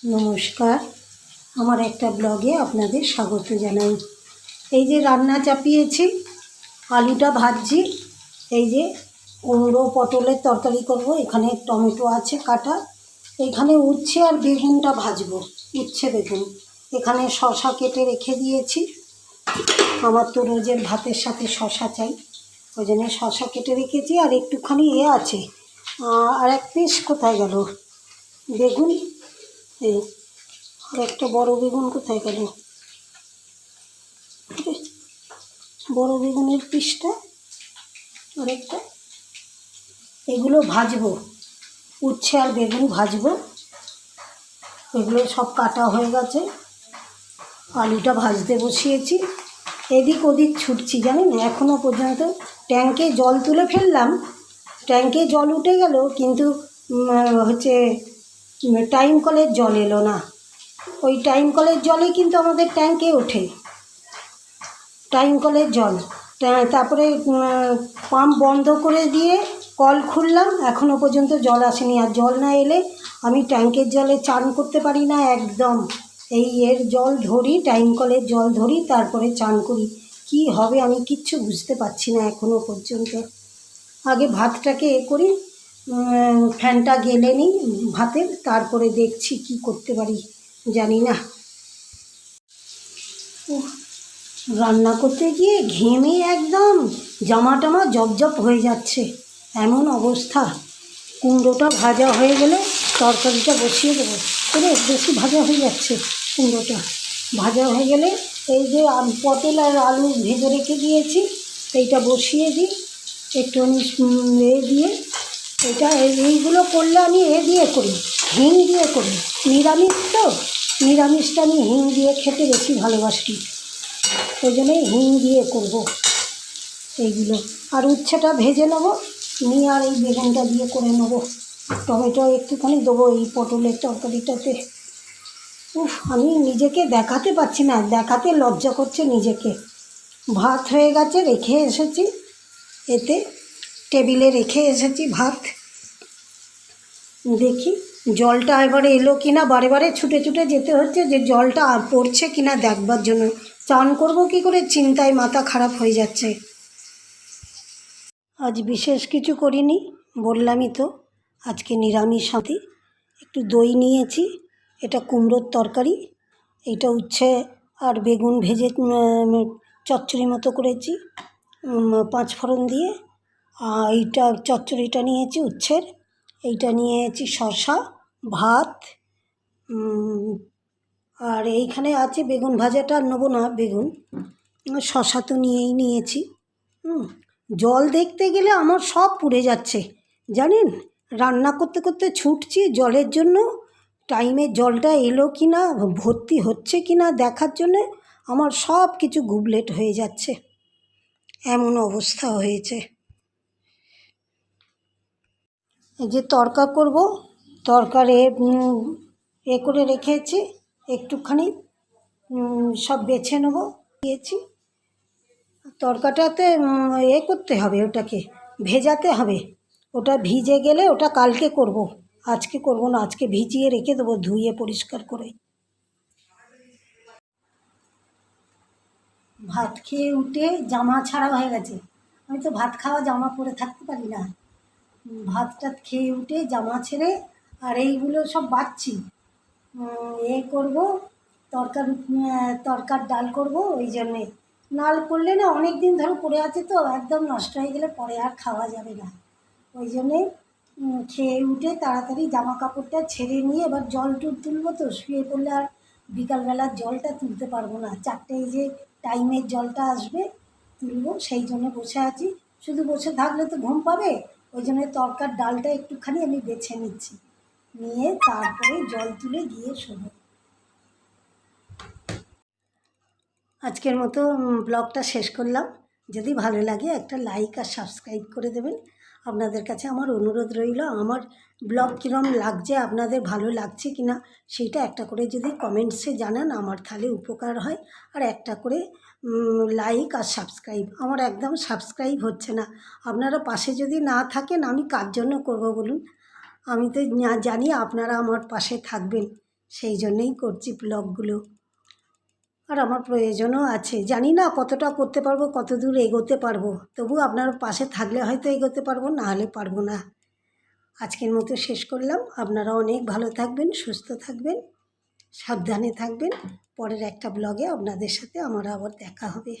নমস্কার। আমার একটা ব্লগে আপনাদের স্বাগত জানাই। এই যে রান্না চাপিয়েছি, আলুটা ভাজছি, এই যে কুমড়ো পটলের তরকারি করব, এখানে টমেটো আছে কাটা, এখানে উচ্ছে আর বেগুনটা ভাজবো, উচ্ছে, বেগুন। এখানে শশা কেটে রেখে দিয়েছি। আমার তো রোজের ভাতের সাথে শশা চাই, ওই জন্য শশা কেটে রেখেছি, আর একটুখানি এ আছে। আর এক পিস কোথায় গেল? বেগুন এই, আর একটা বড় বেগুন কোথায় গেল? বড় বেগুনের পিসটা আর একটা এগুলো ভাজবো, উচ্ছে আর বেগুন ভাজবো। এগুলো সব কাটা হয়ে গেছে। আলুটা ভাজতে বসিয়েছি। এদিক ওদিক ছুটছি, জানেন? এখনও পর্যন্ত ট্যাঙ্কে জল তুলে ফেললাম। ট্যাঙ্কে জল উঠে গেল, কিন্তু হচ্ছে টাইম কলের জল এলো না। ওই টাইম কলের জলে কিন্তু আমাদের ট্যাঙ্কে ওঠে। টাইম কলের জল। তারপরে পাম্প বন্ধ করে দিয়ে কল খুললাম। এখনও পর্যন্ত জল আসেনি। আর জল না এলে আমি ট্যাঙ্কের জলে চান করতে পারি না একদম। এই এর জল ধরি টাইম কলের জল ধরি, তারপরে চান করি। কি হবে আমি কিচ্ছু বুঝতে পারছি না এখনও পর্যন্ত। আগে ভাতটাকে এ করি। ফ্যানটা গেলে নিই ভাতের তারপরে দেখছি কি করতে পারি, জানি না। রান্না করতে গিয়ে ঘেমে একদম জামা টামা জবজব হয়ে যাচ্ছে। এমন অবস্থা। কুমড়োটা ভাজা হয়ে গেলে তরকারিটা বসিয়ে দেবো। করে বেশি ভাজা হয়ে যাচ্ছে কুমড়োটা। ভাজা হয়ে গেলে এই যে পটল আর আলু ভেজে রেখে দিয়েছি, এইটা বসিয়ে দিই। একটুখানি এ দিয়ে এটা এই- এইগুলো করলে আমি এ দিয়ে করি, হিং দিয়ে করি। নিরামিষ তো? নিরামিষটা আমি হিং দিয়ে খেতে বেশি ভালোবাসি। ওই জন্যই হিং দিয়ে করব এইগুলো। আর উচ্ছেটা ভেজে নেব, নিয়ে আর এই বেগুনটা দিয়ে করে নেব। টমেটো একটুখানি দেবো এই পটলের তরকারিটাতে। উফ, আমি নিজেকে দেখাতে পারছি না, দেখাতে লজ্জা করছে নিজেকে। ভাত হয়ে গেছে, রেখে এসেছি। এতে টেবিলে রেখে এসেছি ভাত। দেখি, জলটা এবারে এলো কি না বারে বারে ছুটে ছুটে যেতে হচ্ছে যে জলটা পড়ছে কি না দেখবার জন্য। চান করব কি করে? চিন্তায় মাথা খারাপ হয়ে যাচ্ছে। আজ বিশেষ কিছু করিনি, বললামই তো। আজকে নিরামিষ সাথে একটু দই নিয়েছি, এটা কুমড়োর তরকারি, এটা উচ্ছে আর বেগুন ভেজে চচ্চড়ি মতো করেছি পাঁচ ফোড়ন দিয়ে। এইটা চচ্চড়িটা নিয়েছি উচ্ছের। এইটা নিয়েছি শসা, ভাত আর এইখানে আছে বেগুন ভাজাটা আর নেব না বেগুন। শশা তো নিয়েই নিয়েছি। জল দেখতে গেলে আমার সব পুড়ে যাচ্ছে, জানেন? রান্না করতে করতে ছুটছি, জলের জন্য টাইমে জলটা এলো কি না ভর্তি হচ্ছে কি না দেখার জন্যে আমার সব কিছু গুবলেট হয়ে যাচ্ছে। এমন অবস্থা হয়েছে এই যে তরকা করব, তরকারে এ করে রেখেছি, একটুখানি সব বেছে নেব, দিয়েছি। তরকাটাতে এ করতে হবে ওটাকে, ভেজাতে হবে। ওটা ভিজে গেলে ওটা কালকে করব, আজকে করব না, আজকে ভিজিয়ে রেখে দেবো, ধুয়ে পরিষ্কার করে। ভাত খেয়ে উঠে জামা ছাড়া হয়ে গেছে। আমি তো ভাত খাওয়া জামা পরে থাকতে পারি না। ভাত টাত খেয়ে উঠে জামা ছেড়ে আর এইগুলো সব বাচ্ছি এ করব, তরকার তরকার ডাল করব, ওই জন্যে। নাল করলে না অনেক দিন ধরে পড়ে আছে তো, একদম নষ্ট হয়ে গেলে পরে আর খাওয়া যাবে না। ওই জন্যে খেয়ে উঠে তাড়াতাড়ি জামা কাপড়টা ছেড়ে নিয়ে এবার জল টুল তুলবো তো, শুয়ে পড়লে আর বিকালবেলার জলটা তুলতে পারব না। চারটেয় যে টাইমের জলটা আসবে, তুলবো, সেই জন্য বসে আছি। শুধু বসে থাকলে তো ঘুম পাবে ওই জন্য তরকার ডালটা একটুখানি আমি বেছে নিচ্ছি। নিয়ে তারপরে জল তুলে গিয়ে শোবো। আজকের মতো ব্লগটা শেষ করলাম। যদি ভালো লাগে একটা লাইক আর সাবস্ক্রাইব করে দেবেন। আপনাদের কাছে আমার অনুরোধ রইল, আমার ব্লগ কীরম লাগছে, আপনাদের ভালো লাগছে কি না সেইটা একটা করে যদি কমেন্টসে জানান, আমার তাহলে উপকার হয়। আর একটা করে লাইক আর সাবস্ক্রাইব আমার একদম সাবস্ক্রাইব হচ্ছে না। আপনারা পাশে যদি না থাকেন, আমি কার জন্য করব বলুন? আমি তো জানি আপনারা আমার পাশে থাকবেন। সেই জন্যেই করছি ব্লগগুলো আর আমার প্রয়োজনও আছে। জানি না কতটা করতে পারব কত দূর এগোতে পারব। তবু আপনার পাশে থাকলে হয়তো এগোতে পারব, না হলে পারব না। আজকের মতো শেষ করলাম। আপনারা অনেক ভালো থাকবেন, সুস্থ থাকবেন। সাবধানে থাকবেন। পরের একটা ব্লগে আপনাদের সাথে আমার আবার দেখা হবে।